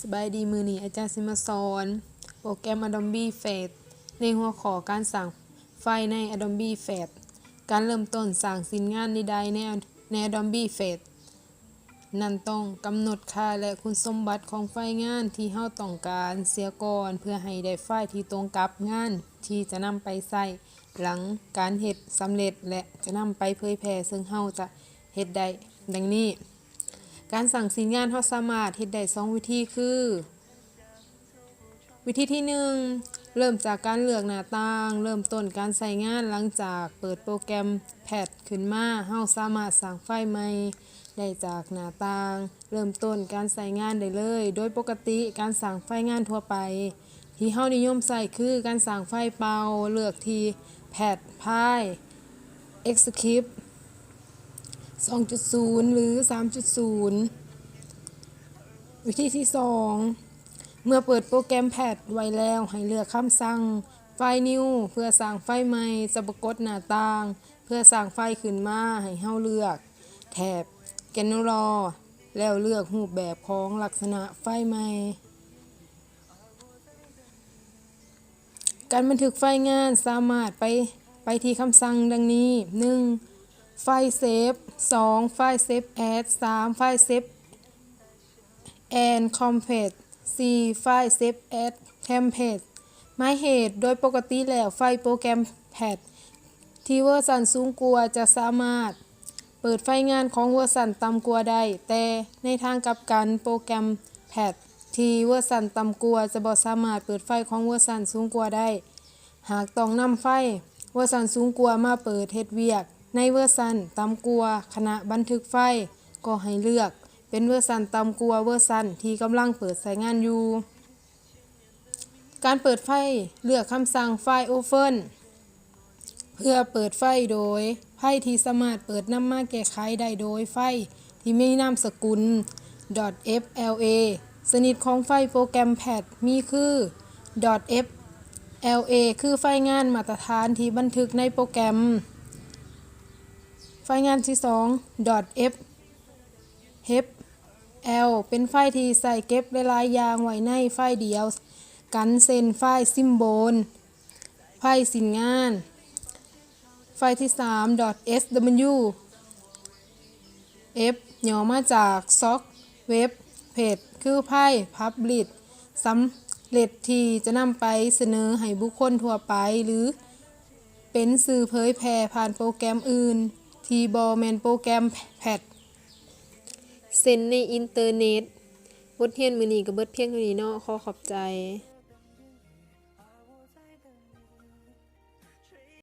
สบายดีมือนี้อาจารย์สิมาสอน โปรแกรม Adobe Flash ในหัวข้อการสั่งไฟล์ใน Adobe Flash การเริ่มต้นสั่งสินงานใดๆในใน Adobe Flash นั่นต้องกำหนดค่าและคุณสมบัติของไฟล์งานที่เฮาต้องการเสียก่อนเพื่อให้ได้ไฟล์ที่ตรงกับงานที่จะนำไปใช้หลังการเฮ็ดสำเร็จและจะนำไปเผยแพร่ซึ่งเฮาจะเฮ็ดได้ดังนี้ การสั่งสินงานเราสามารถเฮ็ดได้สองวิธีคือ วิธีที่หนึ่งเริ่มจากการเลือกหน้าต่าง เริ่มต้นการใช้งานหลังจากเปิดโปรแกรมแพดขึ้นมาเฮาสามารถสั่งไฟล์ใหม่ได้จากหน้าต่าง เริ่มต้นการใช้งานได้เลย โดยปกติการสั่งไฟล์งานทั่วไปที่เฮานิยมใช้คือการสั่งไฟล์เป่า เลือกที่แพดพาย Execute 2.0 หรือ 3.0 วิธีที่ 2 เมื่อเปิดโปรแกรมแพดไว้แล้วให้เลือกคำสั่ง ไฟล์ New เพื่อสั่งไฟล์ใหม่จะปรากฏหน้าต่าง เพื่อสั่งไฟล์ขึ้นมาให้เฮาเลือกแถบ General แล้วเลือกรูปแบบของลักษณะไฟล์ใหม่การบันทึกไฟล์งานสามารถไปไปที่คำสั่งดังนี้ 1. ไฟล์เซฟ 2. ไฟล์เซฟแอด 3. ไฟล์เซฟแอนคอมเพต 4. ไฟล์เซฟแอดเทมเพลตหมายเหตุโดยปกติแล้วไฟล์โปรแกรมแพดที่เวอร์ชันสูงกว่าจะสามารถ เปิดไฟงานของเวอร์ชันต่ำกว่าได้ แต่ในทางกลับกันโปรแกรมแพดที่เวอร์ชันต่ำกว่าจะบ่สามารถเปิดไฟของเวอร์ชันสูงกว่าได้ หากต้องนำไฟเวอร์ชันสูงกว่ามาเปิดเฮ็ดเวียก ในเวอร์ชันตำกว่าขณะบันทึกไฟล์ก็ให้เลือก เป็นเวอร์ชันตำกว่าเวอร์ชันที่กำลังเปิดใช้งานอยู่ การเปิดไฟล์เลือกคำสั่งไฟล์ Open เพื่อเปิดไฟโดยไพ่ที่สามารถเปิดนำมาแก้ไขได้โดยไฟที่ไม่นามสกุล .fla ชนิดของไฟโปรแกรมแพดมีคือ .fla คือไฟงานมาตรฐานที่บันทึกในโปรแกรม ไฟงานที่2 .f h l เป็นไฟล์ที่ใส่เก็บหลายๆอย่างไว้ในไฟล์เดียว กันเซนไฟล์ซิมโบล ไฟล์สินงาน ไฟล์ที่3 .sw f ย่อมาจาก sock web page คือไพ่ publish สำเร็จที่จะนำไปเสนอให้บุคคลทั่วไปหรือเป็นสื่อเผยแพร่ผ่านโปรแกรมอื่น ทีบอแมนโปรแกรมแพดเซ็นในอินเทอร์เน็ตบทเรียนมือนี้กับเบิดเพียงเท่านี้เนาะขอขอบใจ